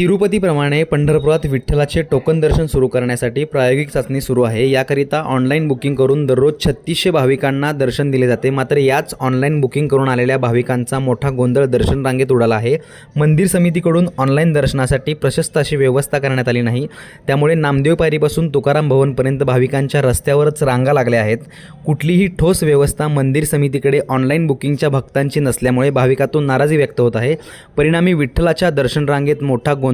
तिरुपतीप्रमाणे पंढरपुरात विठ्ठलाचे टोकन दर्शन सुरू करण्यासाठी प्रायोगिक चाचणी सुरू आहे. याकरिता ऑनलाईन बुकिंग करून दररोज छत्तीसशे भाविकांना दर्शन दिले जाते. मात्र याच ऑनलाईन बुकिंग करून आलेल्या भाविकांचा मोठा गोंधळ दर्शन रांगेत उडाला आहे. मंदिर समितीकडून ऑनलाईन दर्शनासाठी प्रशस्त अशी व्यवस्था करण्यात आली नाही. त्यामुळे नामदेव पायरीपासून तुकाराम भवनपर्यंत भाविकांच्या रस्त्यावरच रांगा लागल्या आहेत. कुठलीही ठोस व्यवस्था मंदिर समितीकडे ऑनलाईन बुकिंगच्या भक्तांची नसल्यामुळे भाविकातून नाराजी व्यक्त होत आहे. परिणामी विठ्ठलाच्या दर्शन रांगेत मोठा गोंधळ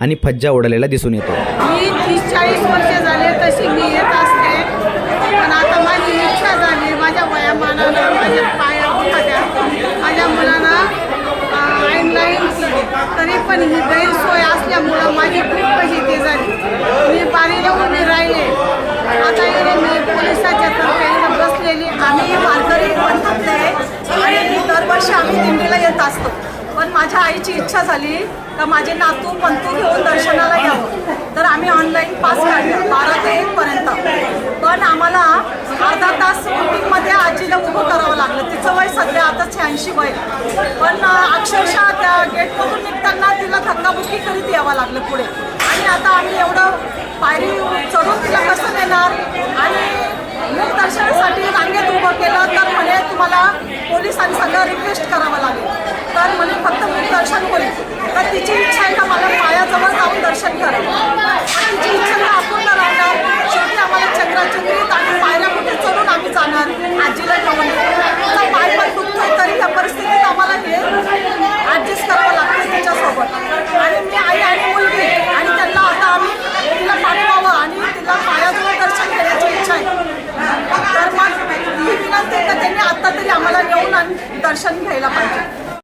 आणि फज्जा उडालेला दिसून येतो. मी तीस चाळीस वर्ष झाले तशी मी येत असते. पण आता माझी इच्छा झाली माझ्या वयामानानं माझ्या पाया दुखात्या माझ्या मुलांना आईन लाईन तरी पण ही गैरसोय असल्यामुळं माझी खूप कशी ते झाली मी पाणीला उभी राहिले आता इथे मी पोलिसाच्या तर्फे इथं बसलेली आम्ही वारकरी पंथातले आणि दरवर्षी आम्ही दिंडीला येत असतो पण माझ्या आईची इच्छा झाली का माझे नातू पंतू घेऊन दर्शनाला यावं. तर आम्ही ऑनलाईन पास काढलं बारा ते एकपर्यंत पण आम्हाला अर्धा तास मीटिंगमध्ये आजीला उभं करावं लागलं. तिचं वय सध्या आता शहाऐंशी वय. पण अक्षरशः त्या गेटमधून निघताना तिला धक्काबुक्की करीत यावं लागलं पुढे. आणि आता आम्ही एवढं पायरी चढून तिला कसं देणार आणि मूक दर्शनासाठी रांगेत उभं केलं तर म्हणे तुम्हाला पोलिसांनी सगळं रिक्वेस्ट करा लागेल तर म्हणे फक्त मूक दर्शन होईल. तर तिची इच्छा आहे का मला पायाजवळ जाऊन दर्शन करावं? पण तिची इच्छा का अपूर्ण राहणार. शेवटी आम्हाला चक्राचक्रीत आणि पायऱ्या कुठे चढून आम्ही जाणार? आजीला घेऊन पाय पण दुखतोय तरी त्या परिस्थितीत आम्हाला हे ॲडजस्ट करावं लागतं तिच्यासोबत. आणि मी आई आणि मुलगी आणि त्यांना आता आम्ही तिला पाठवावं आणि तिला पायाजवळ दर्शन घेण्याची इच्छा आहे. तर मग ही विनंती तर त्यांनी आत्ता तरी आम्हाला येऊन आणि दर्शन घ्यायला पाहिजे.